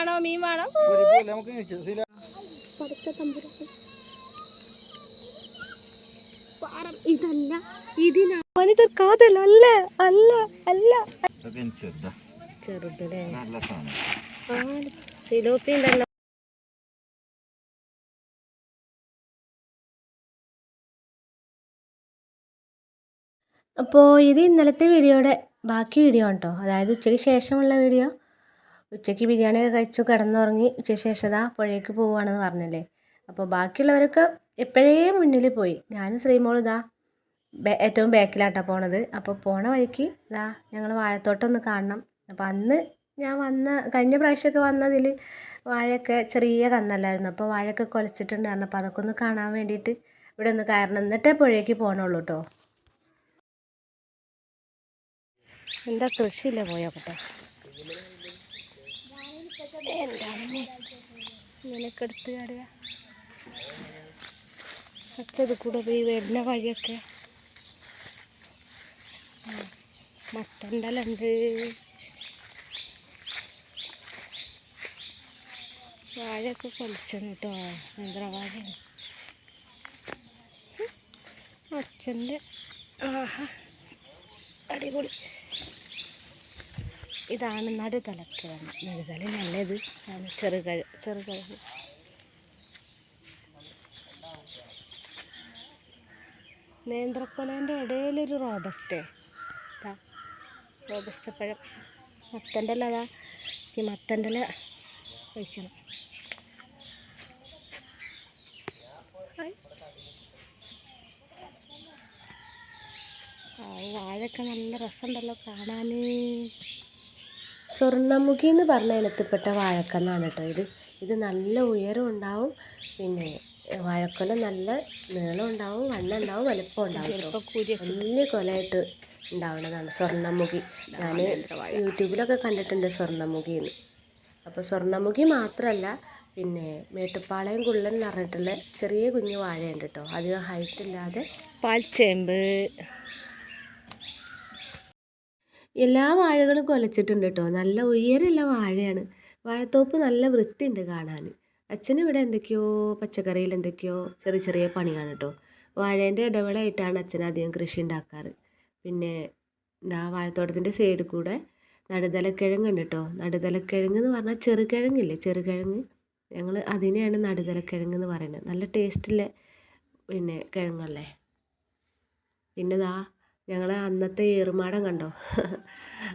വേണോ? മീൻ വേണോ? നമുക്ക് ശീല പടച്ച തമ്പുരാൻ പാറം ഇതല്ല ഇതിനാ പണിത് കാതല്ല അല്ല അല്ല അല്ല. ചെറുതല്ലേ? സിലോപ്പി ഉണ്ടല്ലോ. അപ്പോൾ ഇത് ഇന്നലത്തെ വീഡിയോയുടെ ബാക്കി വീഡിയോ ആണ് കേട്ടോ അതായത് ഉച്ചയ്ക്ക് ശേഷമുള്ള വീഡിയോ. ഉച്ചയ്ക്ക് ബിരിയാണി ഒക്കെ കഴിച്ചു കിടന്നുറങ്ങി ഉച്ചശേഷം പുഴയ്ക്ക് പോവുകയാണെന്ന് പറഞ്ഞല്ലേ? അപ്പോൾ ബാക്കിയുള്ളവരൊക്കെ എപ്പോഴേ മുന്നിൽ പോയി. ഞാനും ശ്രീമോളും ഇതാ ഏറ്റവും ബാക്കിലാട്ടാ പോണത്. അപ്പോൾ പോണ വഴിക്ക് ഇതാ ഞങ്ങൾ വാഴത്തോട്ടം ഒന്ന് കാണണം. അപ്പോൾ അന്ന് ഞാൻ വന്ന കഴിഞ്ഞ പ്രാവശ്യമൊക്കെ വന്നതിൽ വാഴയൊക്കെ ചെറിയ കന്നല്ലായിരുന്നു. അപ്പോൾ വാഴയൊക്കെ കുലച്ചിട്ടുണ്ടായിരുന്നു അപ്പോൾ അതൊക്കെ ഒന്ന് കാണാൻ വേണ്ടിയിട്ട് ഇവിടെ ഒന്ന് കയറണം. എന്നിട്ടേ പുഴയ്ക്ക് പോകണുള്ളൂ കേട്ടോ എന്താ കൃഷിയില്ല പോയോക്കട്ടെ എന്താണ് ഇങ്ങനെയൊക്കെ എടുത്ത് ചാടുക. അച്ചത് കൂടെ പോയി വരുന്ന വഴിയൊക്കെ. മത്തണ്ടലുണ്ട് വാഴയൊക്കെ കൊലിച്ചാണ് കേട്ടോ. മന്ത്രവാഴയാണ് അച്ഛന്റെ ആഹാ അടിപൊളി. ഇതാണ് നടുതലക്കിഴങ്ങ് നടുതല നല്ലത്. ചെറുകഴ ചെറുകിഴങ്ങ് നേന്ത്രക്കൊലേന്റെ ഇടയിലൊരു റോബസ്റ്റേ. റോബസ്റ്റ് പഴം. മത്തന്റെ ഇല ഈ മത്തന്റെ ഇല കഴിക്കണം വാഴയൊക്കെ നല്ല രസമുണ്ടല്ലോ കാണാൻ സ്വർണമുഖി എന്ന് പറഞ്ഞ ഇനത്തിൽപ്പെട്ട വാഴക്കന്നാണ് കേട്ടോ ഇത്. ഇത് നല്ല ഉയരം ഉണ്ടാവും പിന്നെ വാഴക്കൊല നല്ല നീളം ഉണ്ടാവും വണ്ണം ഉണ്ടാവും വലിപ്പം ഉണ്ടാവും വലിയ കൊലയായിട്ട് ഉണ്ടാവുന്നതാണ് സ്വർണമുഖി. ഞാൻ യൂട്യൂബിലൊക്കെ കണ്ടിട്ടുണ്ട് സ്വർണമുഖി എന്ന് അപ്പോൾ സ്വർണമുഖി മാത്രമല്ല പിന്നെ മേട്ടുപ്പാളയം കുള്ളൻ എന്ന് പറഞ്ഞിട്ടുള്ള ചെറിയ കുഞ്ഞു വാഴയുണ്ട് കേട്ടോ. അധികം ഹൈറ്റ് ഇല്ലാതെ പാൽച്ചേമ്പ്. എല്ലാ വാഴകളും കൊലച്ചിട്ടുണ്ട് കേട്ടോ. നല്ല ഉയരമുള്ള വാഴയാണ്. വാഴത്തോപ്പ് നല്ല വൃത്തിയുണ്ട് കാണാൻ. അച്ഛനിവിടെ എന്തൊക്കെയോ പച്ചക്കറിയിൽ എന്തൊക്കെയോ ചെറിയ ചെറിയ പണിയാണ് കേട്ടോ. വാഴേന്റെ ഇടവേളയായിട്ടാണ് അച്ഛൻ അധികം കൃഷി ഉണ്ടാക്കാറ്. പിന്നെ എന്താ വാഴത്തോട്ടത്തിന്റെ സൈഡിൽ കൂടെ നടുതലക്കിഴങ്ങ് ഉണ്ട് കേട്ടോ. നടുതലക്കിഴങ്ങ് എന്ന് പറഞ്ഞാൽ ചെറുകിഴങ്ങില്ലേ? ചെറുകിഴങ്ങ്. ഞങ്ങൾ അതിനെയാണ് നടുതലക്കിഴങ്ങ് എന്ന് പറയുന്നത്. നല്ല ടേസ്റ്റുള്ള പിന്നെ കിഴങ്ങല്ലേ? പിന്നെ ദാ ഞങ്ങൾ അന്നത്തെ ഏറുമാടം കണ്ടോ?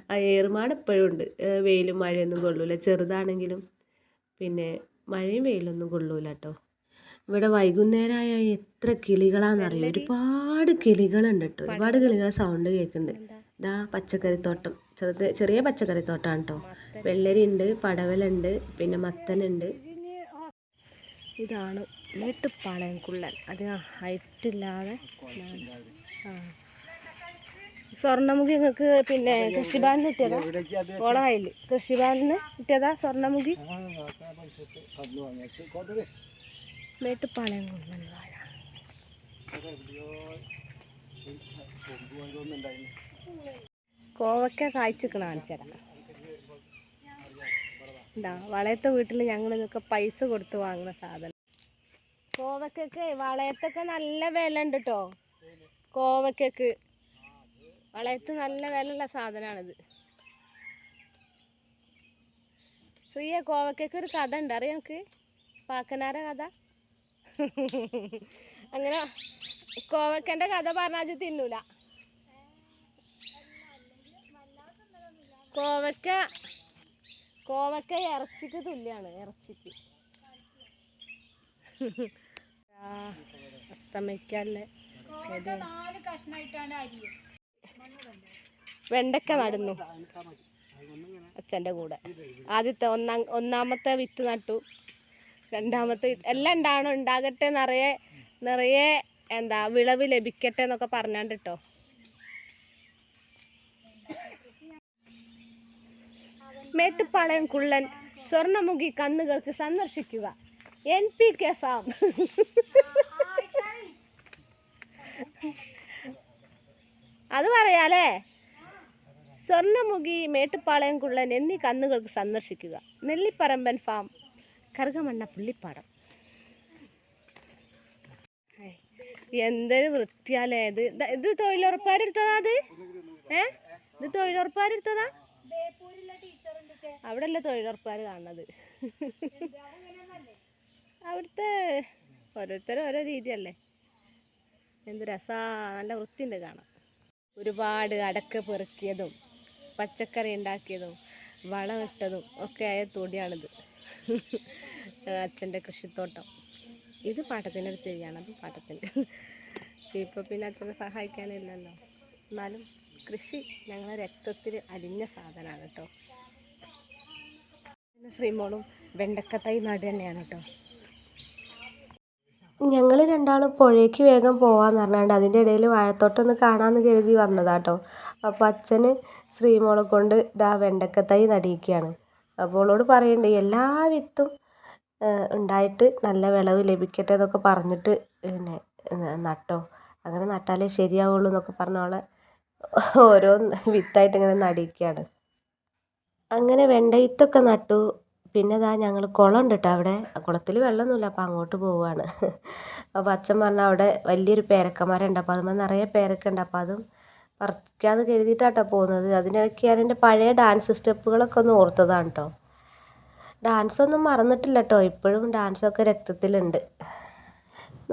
ആ ഏറുമാടം ഇപ്പോഴും ഉണ്ട്. വെയിലും മഴയൊന്നും കൊള്ളൂല. ചെറുതാണെങ്കിലും പിന്നെ മഴയും വെയിലൊന്നും കൊള്ളൂല കേട്ടോ ഇവിടെ വൈകുന്നേരമായ എത്ര കിളികളാണെന്നറിയോ ഒരുപാട് കിളികളുണ്ട് കേട്ടോ ഒരുപാട് കിളികളെ സൗണ്ട് കേൾക്കുന്നുണ്ട് ഇതാ പച്ചക്കറിത്തോട്ടം. ചെറുത് ചെറിയ പച്ചക്കറിത്തോട്ടമാണ് കേട്ടോ വെള്ളരി ഉണ്ട് പടവലുണ്ട് പിന്നെ മത്തനുണ്ട് ഇതാണ് വീട്ടുപാളയം കുള്ളൻ. അത് ഹൈറ്റ് ഇല്ലാതെ ആ സ്വർണമുഖി നിങ്ങൾക്ക് പിന്നെ കൃഷിഭവനിൽ കിട്ടിയതാ ഓള കയ്യിൽ കൃഷിഭവനിന്ന് കിട്ടിയതാ സ്വർണമുഖി. മേട്ടുപ്പാളയം കൊണ്ടുവന്ന വാഴ. കോവക്ക കായ്ച്ചിക്കണ കാണിച്ചുതരാം എന്താ വളയത്തെ വീട്ടിൽ ഞങ്ങൾ ഇതൊക്കെ പൈസ കൊടുത്ത് വാങ്ങുന്ന സാധനം. കോവക്കൊക്കെ വളയത്തൊക്കെ നല്ല വില ഉണ്ട് കേട്ടോ കോവക്കൊക്കെ വളയത്ത് നല്ല വിലയുള്ള സാധനമാണിത് ശ്രീയ കോവക്കൊക്കെ ഒരു കഥ ഉണ്ട്. അറിയാം നമുക്ക് പാക്കനാര കഥ? അങ്ങനെ കോവക്കന്റെ കഥ പറഞ്ഞാൽ തിന്നൂല. കോവക്ക കോവക്ക ഇറച്ചിക്ക് തുല്യാണ് ഇറച്ചിക്ക്. അസ്തമിക്കല്ലേ? ഇത് വെണ്ടക്ക നടുന്നു. അച്ഛന്റെ കൂടെ. ആദ്യത്തെ ഒന്നാം ഒന്നാമത്തെ വിത്ത് നട്ടു. രണ്ടാമത്തെ വിത്ത് എല്ലാം ഉണ്ടാവണം ഉണ്ടാകട്ടെ നിറയെ നിറയെ എന്താ വിളവ് ലഭിക്കട്ടെ എന്നൊക്കെ പറഞ്ഞാണ്ട് കേട്ടോ മേട്ടുപ്പാളയം കുള്ളൻ സ്വർണമുഖി കന്നുകൾക്ക് സന്ദർശിക്കുക. N P K farm. അത് പറയാലേ? സ്വർണമുഖി മേട്ടുപ്പാളയം കുള്ളൻ എന്നീ കന്നുകൾക്ക് സന്ദർശിക്കുക. നെല്ലിപ്പറമ്പൻ ഫാം കറുകമണ്ണ പുള്ളിപ്പാടം. എന്തൊരു വൃത്തിയാലേ ഇത്. ഇത് തൊഴിലുറപ്പാരെടുത്തതാ അത്? ഏ? ഇത് തൊഴിലുറപ്പാരെടുത്തതാ അവിടെ അല്ല തൊഴിലുറപ്പാർ കാണുന്നത്? അവിടുത്തെ ഓരോരുത്തരും ഓരോ രീതിയല്ലേ. എന്ത് രസാ നല്ല വൃത്തിയുണ്ട് കാണാൻ. ഒരുപാട് അടക്ക പെറുക്കിയതും. പച്ചക്കറി ഉണ്ടാക്കിയതും വളമിട്ടതും ഒക്കെ ആയ തൊടിയാണിത് അച്ഛന്റെ കൃഷിത്തോട്ടം. ഇത് പാട്ടത്തിന്റെ ഒരു ചെടിയാണ് അത് പാട്ടത്തിന് ഇപ്പോൾ പിന്നെ അച്ഛനെ സഹായിക്കാനില്ലല്ലോ. എന്നാലും കൃഷി ഞങ്ങളെ രക്തത്തിൽ അലിഞ്ഞ സാധനമാണ് കേട്ടോ. പിന്നെ ശ്രീമോളും വെണ്ടക്കത്തൈ നാട് തന്നെയാണ് കേട്ടോ. ഞങ്ങൾ രണ്ടാളും പുഴയ്ക്ക് വേഗം പോവാന്ന് പറഞ്ഞാണ്ട് അതിന്റെ ഇടയിൽ വാഴത്തോട്ടം ഒന്ന് കാണാമെന്ന് കരുതി വന്നതാട്ടോ അപ്പോൾ അച്ഛന് ശ്രീമോളെ കൊണ്ട് ഇതാ വെണ്ടക്കത്തൈ നടിയിക്കുകയാണ്. അപ്പോൾ അവളോട് പറയുന്നുണ്ട് എല്ലാ വിത്തും ഉണ്ടായിട്ട് നല്ല വിളവ് ലഭിക്കട്ടെ എന്നൊക്കെ പറഞ്ഞിട്ട് പിന്നെ നട്ടോ. അങ്ങനെ നട്ടാലേ ശരിയാവുള്ളൂ എന്നൊക്കെ പറഞ്ഞ അവളെ ഓരോ വിത്തായിട്ട് ഇങ്ങനെ നടിയിക്കുകയാണ്. അങ്ങനെ വെണ്ട വിത്തൊക്കെ നട്ടു. പിന്നെ ഇതാ ഞങ്ങൾ കുളം ഉണ്ട് കേട്ടോ അവിടെ. കുളത്തിൽ വെള്ളമൊന്നുമില്ല അപ്പോൾ അങ്ങോട്ട് പോവുകയാണ്. അപ്പോൾ അച്ഛൻ പറഞ്ഞ അവിടെ വലിയൊരു പേരക്കമരം ഉണ്ട് അപ്പോൾ അതുമ്പോൾ നിറയെ പേരക്ക ഉണ്ട്. അപ്പോൾ അതും പറിക്കാന്ന് കരുതിയിട്ടാട്ടോ പോകുന്നത്. അതിനിടയ്ക്ക് ഞാൻ എന്റെ പഴയ ഡാൻസ് സ്റ്റെപ്പുകളൊക്കെ ഒന്ന് ഓർത്തതാണ് കേട്ടോ ഡാൻസൊന്നും മറന്നിട്ടില്ല കേട്ടോ ഇപ്പോഴും ഡാൻസൊക്കെ രക്തത്തിലുണ്ട്.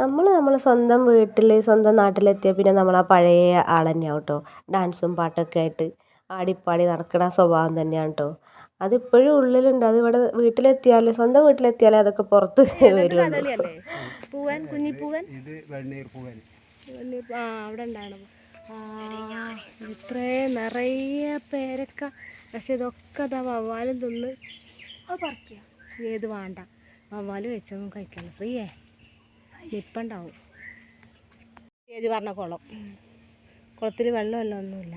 നമ്മൾ നമ്മൾ സ്വന്തം വീട്ടിൽ സ്വന്തം നാട്ടിലെത്തിയാൽ പിന്നെ നമ്മൾ ആ പഴയ ആൾ തന്നെയാണ് കേട്ടോ ഡാൻസും പാട്ടൊക്കെ ആയിട്ട് ആടിപ്പാടി നടക്കണ സ്വഭാവം തന്നെയാണ് കേട്ടോ അതിപ്പോഴും ഉള്ളിലുണ്ട്. അത് ഇവിടെ വീട്ടിലെത്തിയാലേ സ്വന്തം വീട്ടിലെത്തിയാലേ അതൊക്കെ പുറത്ത് വരുള്ളൂ. പൂവൻ കുഞ്ഞിപ്പൂവൻ? ഇത് വെണ്ണീർ പൂവൻ അവിടെ ഉണ്ടാകണം ഇത്രേ നിറയെ പേരക്ക. പക്ഷെ ഇതൊക്കെ അതാ വവ്വാലും തിന്ന് ഏത് വേണ്ട. വവ്വാലും വെച്ചൊന്നും കഴിക്കണം. ശ്രീയേ നിപ്പുണ്ടാവും. ഏത് പറഞ്ഞ കുളം? കുളത്തിൽ വെള്ളമല്ല ഒന്നുമില്ല.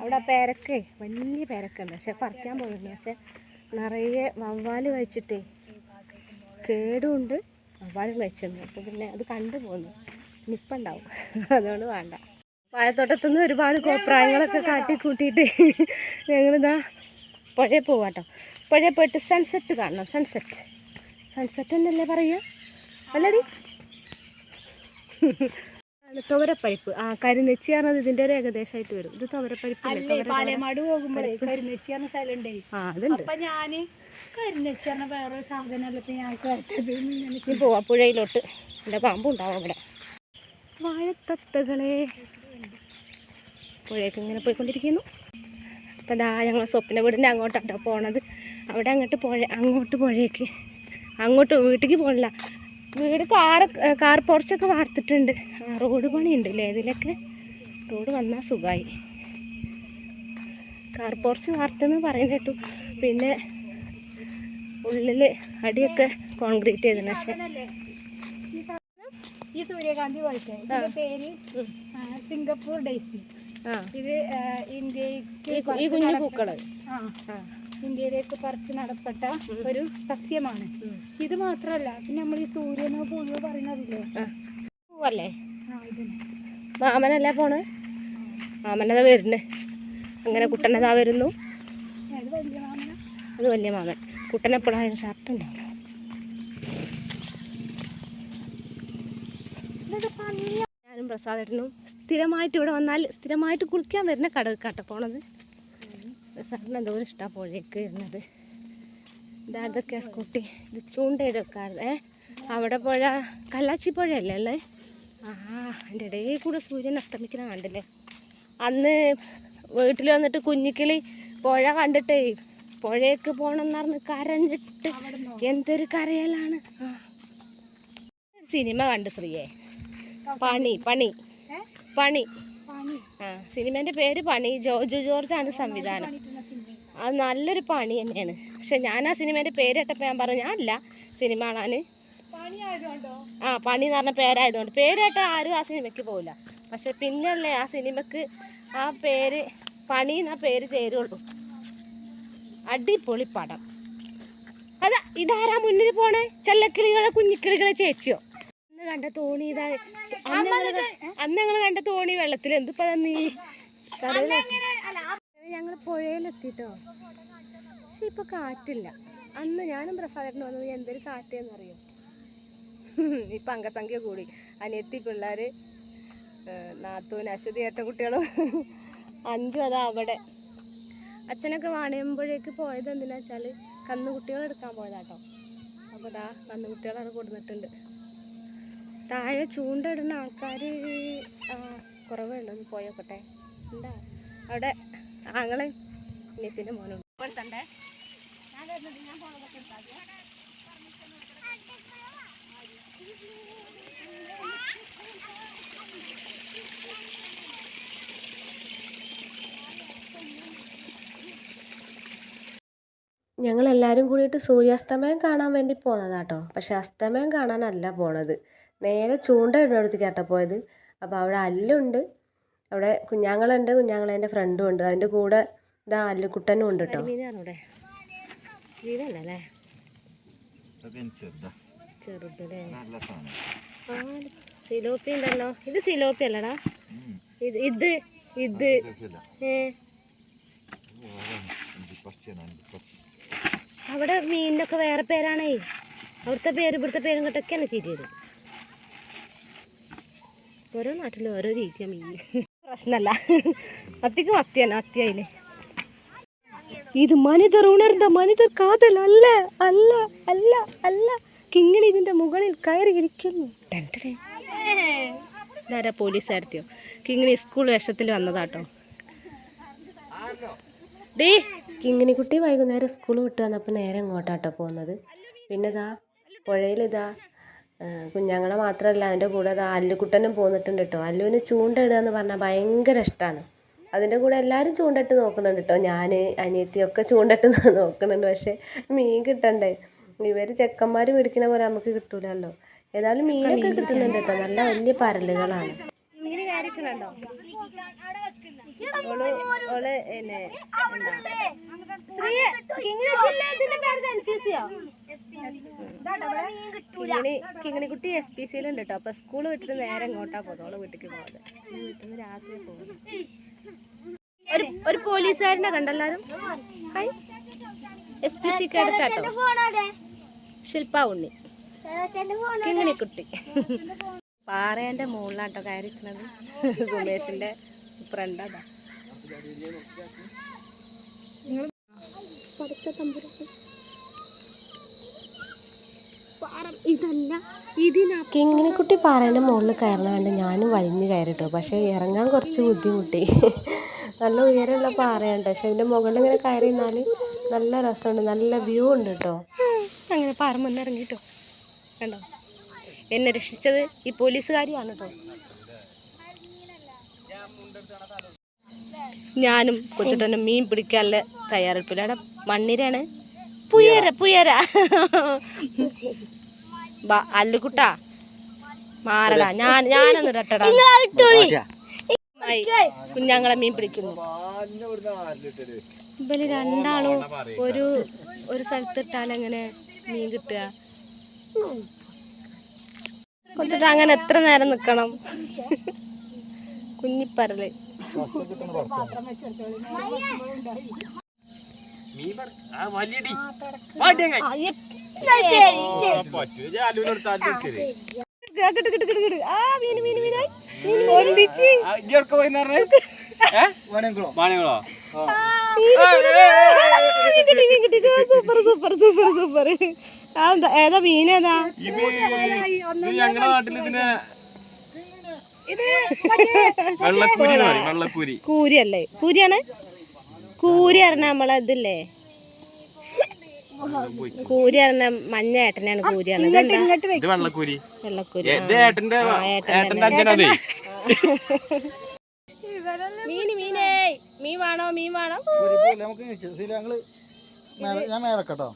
അവിടെ പേരക്കേ വലിയ പേരക്കുണ്ട് പക്ഷെ പറിക്കാൻ പോയിരുന്നു. പക്ഷെ നിറയെ വവ്വാൽ കഴിച്ചിട്ടേ കേടുമുണ്ട് വവ്വാലും കഴിച്ചിട്ടുണ്ട്. അപ്പോൾ പിന്നെ അത് കണ്ടു പോന്നു. നിപ്പുണ്ടാവും. അതുകൊണ്ട് വേണ്ട. വാഴത്തോട്ടത്തു നിന്ന് ഒരുപാട് കോപ്രായങ്ങളൊക്കെ കാട്ടി കൂട്ടിയിട്ട് ഞങ്ങളിതാ പുഴയിൽ പോവാട്ടോ. പുഴയിൽ പോയിട്ട് സൺസെറ്റ് കാണണം. സൺസെറ്റ് സൺസെറ്റ് എന്നല്ലേ പറയുക? അല്ലടി. തുവരപ്പരിപ്പ്. ആ കരിനെച്ചി പറഞ്ഞത് ഇതിന്റെ ഒരു ഏകദേശമായിട്ട് വരും. ഇത് തുവരപ്പരിപ്പ് പാലമാട് പോകുമ്പോഴേ കരിനെച്ചി പറഞ്ഞ സ്ഥലമുണ്ടേ. ആ അതുണ്ട്. അപ്പൊ ഞാൻ കരിനെച്ചി പറഞ്ഞ വേറെ സാധനമല്ല ഞാൻ കേട്ടത്. ഇങ്ങനെ ഇനി പോവാം പുഴയിലോട്ട്. എന്റെ പാമ്പുണ്ടാവും അവിടെ. വാഴത്തത്തകളെ. പുഴയൊക്കെ ഇങ്ങനെ പോയിക്കൊണ്ടിരിക്കുന്നു. അപ്പം ദാ ഞങ്ങൾ സ്വപ്ന വീടിന്റെ അങ്ങോട്ടാട്ടോ പോണത്. അവിടെ അങ്ങോട്ട് പുഴ അങ്ങോട്ട് പുഴയൊക്കെ അങ്ങോട്ട് വീട്ടിലേക്ക് പോകണില്ല വീട് കാർ കാർ പോർച്ചൊക്കെ വാർത്തിട്ടുണ്ട്. റോഡ് പണിയുണ്ട് അല്ലേ ഇതിലൊക്കെ. റോഡ് വന്നാൽ സുഖമായി കാർ പോർച്ച് വാർത്തെന്ന് പറയുന്ന കേട്ടു. പിന്നെ ഉള്ളിൽ അടിയൊക്കെ കോൺക്രീറ്റ് ചെയ്തിന് പക്ഷേ ഈ സൂര്യകാന്തി പോലത്തെ. ഇതിന്റെ പേര് സിംഗപ്പൂർ ഡേസി ഇത് ഇന്ത്യയ്ക്ക് ഈ കുഞ്ഞു പൂക്കൾ. ആ. ഇന്ത്യയിലേക്ക് പറിച്ച് നടപ്പെട്ട ഒരു സസ്യമാണ്. ഇത് മാത്രമല്ല പിന്നെ നമ്മൾ ഈ സൂര്യനോ പൂവോ പറയുന്നതില്ലേ? പൂവല്ലേ? മാമനല്ലേ പോണ് മാമനതാ വരുന്നേ. അങ്ങനെ കുട്ടനതാ വരുന്നു. അത് വലിയ മാമൻ. കുട്ടനെപ്പോഴായാലും ഷർട്ട് ഉണ്ടാവും ഞാനും പ്രസാദേട്ടനും സ്ഥിരമായിട്ട് ഇവിടെ വന്നാൽ സ്ഥിരമായിട്ട് കുളിക്കാൻ വരുന്ന കടക്കാട്ടോ പോണത്. പ്രസാദിന് എന്തോരം ഇഷ്ടമാണ് പുഴയ്ക്ക് വരുന്നത് ഇതാ സ്കൂട്ടി. ഇത് ചൂണ്ടയിടക്കാർ ഏ അവിടെ പുഴ കല്ലാച്ചി പുഴയല്ലേ അല്ലേ ആ അതിന്റെ ഇടയിൽ കൂടെ സൂര്യൻ അസ്തമിക്കുന്ന കണ്ടില്ലേ? അന്ന് വീട്ടിൽ വന്നിട്ട് കുഞ്ഞിക്കിളി പുഴ കണ്ടിട്ടേ പുഴയൊക്കെ പോകണം എന്ന് പറഞ്ഞ് കരഞ്ഞിട്ട് എന്തൊരു കരയലാണ്. ആ. സിനിമ കണ്ട് ശ്രീയെ. പണി പണി. പണി. ആ സിനിമേന്റെ പേര് പണി. ജോർജ് ജോർജ് ആണ് സംവിധാനം. അത് നല്ലൊരു പണി തന്നെയാണ്. പക്ഷെ ഞാൻ ആ സിനിമേന്റെ പേര് കേട്ടപ്പോൾ ഞാൻ പറഞ്ഞു ഞാനല്ല സിനിമ കാണാൻ ആയതുകൊണ്ടോ? ആ പണി എന്ന് പറഞ്ഞ പേരായതുകൊണ്ട്. പേര് കേട്ടാൽ ആരും ആ സിനിമയ്ക്ക് പോകില്ല പക്ഷെ പിന്നല്ലേ ആ സിനിമക്ക് ആ പേര് പണി എന്നാ പേര് ചേരുള്ളൂ. അടിപൊളി പടം. അതാ ഇതാരാ മുന്നിൽ പോണേ? ചെല്ലക്കിളികളെ കുഞ്ഞിക്കിളികളെ ചേച്ചിയോ? കണ്ട തോണി ഇതാ അന്ന് ഞങ്ങൾ കണ്ട തോണി വെള്ളത്തിൽ എന്തിപ്പോ നീ? ഞങ്ങൾ പുഴയിലെത്തിട്ടോ. പക്ഷെ ഇപ്പൊ കാറ്റില്ല. അന്ന് ഞാനും പ്രസാദേട്ടന് വന്നത് എന്തൊരു കാറ്റെന്ന് അറിയോ ഇപ്പൊ അംഗസംഖ്യ കൂടി. അനിയത്തി പിള്ളേര് നാത്തൂൻ അശ്വതി ഏട്ട കുട്ടികളും. അഞ്ചും അതാ അവിടെ. അച്ഛനൊക്കെ വാണിയമ്പുഴേക്ക് പോയത് എന്തിനാ കന്നുകുട്ടികൾ എടുക്കാൻ പോയതാട്ടോ. അപ്പോൾ കന്നുകുട്ടികൾ അവിടെ കൊടുത്തിട്ടുണ്ട് താഴെ ചൂണ്ടിടുന്ന ആൾക്കാർ കുറവുണ്ട് ഒന്ന് പോയോക്കട്ടെ. എന്താ? അവിടെ ആങ്ങളെ മോനുണ്ട്. എടുത്തണ്ടേ ഞാൻ ഞാൻ എടുത്താൽ ഞങ്ങളെല്ലാവരും കൂടിയിട്ട് സൂര്യാസ്തമയം കാണാൻ വേണ്ടി പോന്നതാട്ടോ. പക്ഷെ അസ്തമയം കാണാനല്ല പോണത്. നേരെ ചൂണ്ട ഇടുന്നിടത്തേക്കാട്ടോ പോയത്. അപ്പോൾ അവിടെ അല്ലുണ്ട്. അവിടെ കുഞ്ഞാങ്ങളുണ്ട്. കുഞ്ഞാങ്ങളേന്റെ ഫ്രണ്ടും ഉണ്ട്. അതിന്റെ കൂടെ ഇതാ അല്ലുക്കുട്ടനും ഉണ്ട് കേട്ടോ മീനല്ലേ ചെറുതല്ലേ? സിലോപ്പി ഉണ്ടല്ലോ. ഇത് സിലോപ്പി അല്ലടാ. ഇത് ഇത് ഇത്. അവിടെ മീനിനൊക്കെ വേറെ പേരാണേ. അവിടുത്തെ പേര് ഇവിടുത്തെ പേരും കേട്ടൊക്കെയാണ് ചീറ്റിയത്. ഓരോ നാട്ടിലും ഓരോ രീതിയാണ് മീൻ. പ്രശ്നമല്ല അത്യക്കും മത്തിയാണ് അത്യായില്ലേ ഇത് മനിതർ ഉണർന്ന മനിതർ കാതൽ അല്ല അല്ല അല്ല അല്ല. കിങ്ങിണി ഇതിന്റെ മുകളിൽ കയറി ഇരിക്കുന്നു. ഇതാരാ പോലീസുകാരത്തിയോ കിങ്ങിണി സ്കൂൾ വേഷത്തിൽ വന്നതാട്ടോ. ഡേ കുട്ടി വൈകുന്നേരം സ്കൂൾ വിട്ട് വന്നപ്പോൾ നേരെ ഇങ്ങോട്ടാട്ടോ പോകുന്നത്. പിന്നെ പുഴയിലിതാ കുഞ്ഞാങ്ങളെ മാത്രമല്ല അവന്റെ കൂടെ അത് അല്ലുക്കുട്ടനും പോന്നിട്ടുണ്ട് കേട്ടോ അല്ലുവിന് ചൂണ്ടയിടുക എന്ന് പറഞ്ഞാൽ ഭയങ്കര ഇഷ്ടമാണ് അതിന്റെ കൂടെ എല്ലാവരും ചൂണ്ടയിട്ട് നോക്കുന്നുണ്ട് കേട്ടോ ഞാൻ അനിയത്തിയൊക്കെ ചൂണ്ടയിട്ട് നോക്കുന്നുണ്ട്. പക്ഷേ മീൻ കിട്ടണ്ടേ? ഇവർ ചെക്കന്മാർ പിടിക്കുന്ന പോലെ നമുക്ക് കിട്ടൂലല്ലോ. ഏതായാലും മീനൊക്കെ കിട്ടുന്നുണ്ട് കേട്ടോ നല്ല വലിയ പരലുകളാണ്. ഓൾ കിങ്ങിണിക്കുട്ടി എസ് പി സിയിലുണ്ട് കേട്ടോ അപ്പൊ സ്കൂൾ വിട്ടിട്ട് നേരെ ഇങ്ങോട്ടാ പോകുന്നത് ഓൾ വീട്ടിക്ക് പോകാതെ വീട്ടിൽ നിന്ന് രാത്രി പോകുന്നത് ഒരു ഒരു പോലീസുകാരനെ കണ്ടല്ലാരും? എസ് പി സിക്ക് അടുത്താട്ടോ ശില്പ ഉണ്ണി. കിങ്ങിണിക്കുട്ടി. പാറേന്റെ മുകളിലാട്ടോ കയറിയിരിക്കുന്നത് സുമേഷിന്റെ ഫ്രണ്ട് അതാ. ഇതല്ല ഇതിനാ കിങ്ങിണിക്കുട്ടി പാറേന്റെ മുകളിൽ കയറണ കണ്ട് ഞാനും വലിഞ്ഞ് കയറിട്ടോ. പക്ഷേ ഇറങ്ങാൻ കുറച്ച് ബുദ്ധിമുട്ടി. നല്ല ഉയരമുള്ള പാറയുണ്ട്. പക്ഷെ അതിന്റെ മുകളിൽ ഇങ്ങനെ കയറി നിന്നാൽ നല്ല രസമുണ്ട്. നല്ല വ്യൂ ഉണ്ട് കേട്ടോ. അങ്ങനെ പാറ മുന്നിറങ്ങിട്ടോ. കണ്ടോ? എന്നെ രക്ഷിച്ചത് ഈ പോലീസുകാരിയാണ് കേട്ടോ ഞാനും കൊച്ചുട്ടനും മീൻ പിടിക്കാനുള്ള തയ്യാറെടുപ്പിലാണ്. മണ്ണിരാണ്. പുയര പുയര. അല്ലുകുട്ട. മാറടാ. ഞാൻ ഞാനൊന്ന് ഇടട്ടടാ. കുഞ്ഞാങ്ങളെ മീൻ പിടിക്കുന്നു? ഇവർ രണ്ടാളും ഒരു ഒരു സ്ഥലത്തിട്ടാൽ എങ്ങനെ മീൻ കിട്ടുക? കൊച്ചിട്ട് അങ്ങനെ എത്ര നേരം നിക്കണം കിട്ടി സൂപ്പർ സൂപ്പർ സൂപ്പർ സൂപ്പർ ഏതാ മീൻ ഏതാ? ഞങ്ങളുടെ നാട്ടിൽ ഇതിനെ വെള്ളക്കൂരി കൂരി അല്ലേ? കൂരിയാണ് കൂരി അറിഞ്ഞ നമ്മളെ ഇതില്ലേ? കൂരി അറിഞ്ഞ മഞ്ഞ ഏട്ടനാണ് കൂരി അറിഞ്ഞത്? വെള്ളക്കൂരി വെള്ളക്കൂരി മീന് മീനേ മീൻ വേണോ? മീൻ വേണോ? ഞാൻ മേലക്കട്ടോ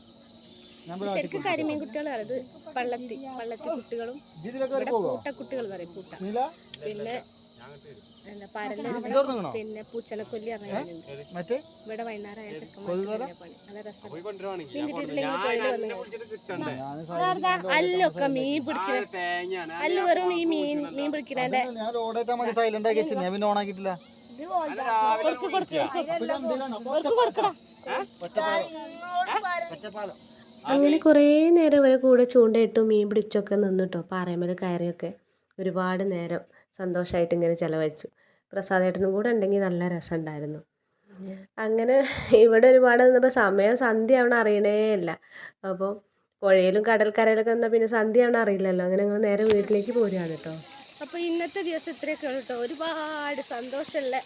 ശരിക്കും കരിമീൻ കുട്ടികളാണ് ഇത് പള്ളത്തി പള്ളത്തി കുട്ടികളും. പൂട്ട കുട്ടികൾ പറയും പൂട്ട. ശീല പിന്നെ എന്താ പിന്നെ പൂച്ചലക്കൊല്ലി മറ്റേ? ഇവിടെ വൈകുന്നേരം ആയ അത് മീൻ അല്ലൊക്കെ പിടിക്കുന്ന അല്ല വെറും ഈ മീൻ മീൻ പിടിക്കുന്നതിന്റെ ഞാൻ അങ്ങനെ കുറേ നേരം ഇവരെ കൂടെ ചൂണ്ടയിട്ടും മീൻ പിടിച്ചൊക്കെ നിന്നിട്ടോ പാറയമേൽ കയറിയൊക്കെ ഒരുപാട് നേരം സന്തോഷമായിട്ട് ഇങ്ങനെ ചിലവഴിച്ചു. പ്രസാദേട്ടനും കൂടെ ഉണ്ടെങ്കിൽ നല്ല രസമുണ്ടായിരുന്നു അങ്ങനെ ഇവിടെ ഒരുപാട് നിന്നപ്പോൾ സമയം സന്ധ്യ ആവണം അറിയണേ ഇല്ല. അപ്പോൾ പുഴയിലും കടൽക്കരയിലൊക്കെ നിന്നാൽ പിന്നെ സന്ധ്യ ആവണം അറിയില്ലല്ലോ. അങ്ങനെ ഞങ്ങൾ നേരെ വീട്ടിലേക്ക് പോരുകയാണ് കേട്ടോ. അപ്പോൾ ഇന്നത്തെ ദിവസം ഇത്രയൊക്കെ കേട്ടോ. ഒരുപാട് സന്തോഷമുള്ള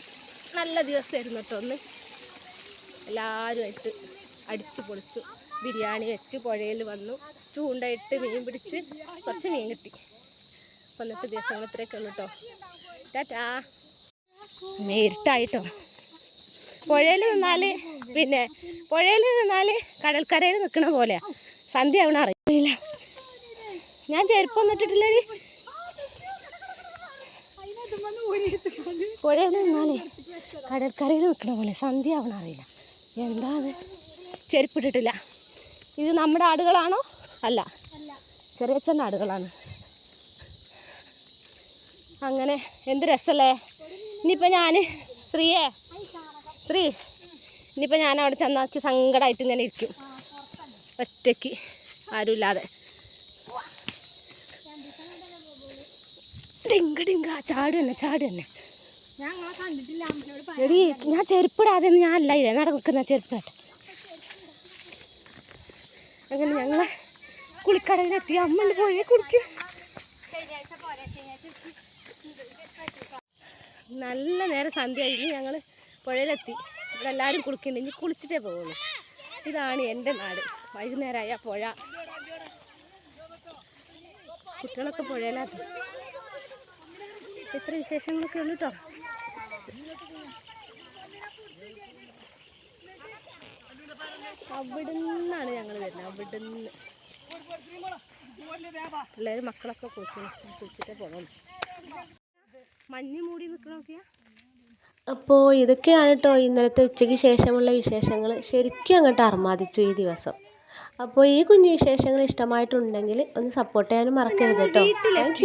നല്ല ദിവസമായിരുന്നു കേട്ടോ. ഒന്ന് എല്ലാവരുമായിട്ട് അടിച്ചു പൊളിച്ചു. ബിരിയാണി വെച്ച് പുഴയിൽ വന്നു. ചൂണ്ടയിട്ട് മീൻ പിടിച്ച് കുറച്ച് മീൻ കിട്ടി. ഇന്നത്തെ ദിവസങ്ങൾ ഇത്രയൊക്കെ ഉള്ളൂ കേട്ടോ ടാറ്റാ. നേരിട്ടായിട്ടോ പുഴയിൽ നിന്നാൽ പിന്നെ പുഴയിൽ നിന്നാൽ കടൽക്കരയിൽ നിൽക്കണ പോലെയാ. സന്ധ്യ ആവണ അറിയില്ല. ഞാൻ ചെരുപ്പൊന്നും ഇട്ടിട്ടില്ലേ പുഴയിൽ നിന്നാലേ കടൽക്കരയിൽ നിൽക്കണ പോലെ സന്ധ്യ ആവണ അറിയില്ല. എന്താ അത്? ചെരുപ്പിട്ടിട്ടില്ല ഇത് നമ്മുടെ ആടുകളാണോ? അല്ല. ചെറിയച്ഛന്റെ ആടുകളാണ്. അങ്ങനെ എന്ത് രസമല്ലേ ഇനിയിപ്പോൾ ഞാൻ ശ്രീയെ ശ്രീ ഇനിയിപ്പോൾ ഞാൻ അവിടെ ചെന്നാക്കി സങ്കടമായിട്ട് ഇങ്ങനെ ഇരിക്കും. ഒറ്റയ്ക്ക് ആരുമില്ലാതെ. ഡിങ്ക ഡിങ്ക. ചാട് തന്നെ ചാട് തന്നെ. ഞാൻ എടി ചെരുപ്പിടാതെ ഞാൻ അല്ല ഇല്ലേ നടക്കുന്ന ചെരുപ്പിടട്ടെ. അങ്ങനെ ഞങ്ങൾ കുളിക്കടലിലെത്തി അമ്മ പോയി കുളിക്കും. നല്ല നേരം സന്ധ്യ കഴിഞ്ഞ് ഞങ്ങൾ പുഴയിലെത്തി. ഇവിടെ എല്ലാവരും കുളിക്കുന്നുണ്ട്. ഇനി കുളിച്ചിട്ടേ പോകുള്ളൂ ഇതാണ് എന്റെ നാട്. വൈകുന്നേരമായ പുഴ. കുട്ടികളൊക്കെ പുഴയിലാക്കി ഇത്ര വിശേഷങ്ങളൊക്കെ ഉള്ളു കേട്ടോ അവിടെ നിന്നാണ് ഞങ്ങൾ വരുന്നത്. അവിടെ നിന്ന് എല്ലാവരും മക്കളൊക്കെ കുളിക്കണം കുളിച്ചിട്ടേ പോകണം മഞ്ഞ് മൂടി നിൽക്കണോക്കിയാ അപ്പോൾ ഇതൊക്കെയാണ് കേട്ടോ ഇന്നലത്തെ ഉച്ചയ്ക്ക് ശേഷമുള്ള വിശേഷങ്ങൾ ശരിക്കും അങ്ങോട്ട് അർമാദിച്ചു ഈ ദിവസം. അപ്പോൾ ഈ കുഞ്ഞു വിശേഷങ്ങൾ ഇഷ്ടമായിട്ടുണ്ടെങ്കിൽ ഒന്ന് സപ്പോർട്ട് ചെയ്യാനും മറക്കരുത് കേട്ടോ താങ്ക്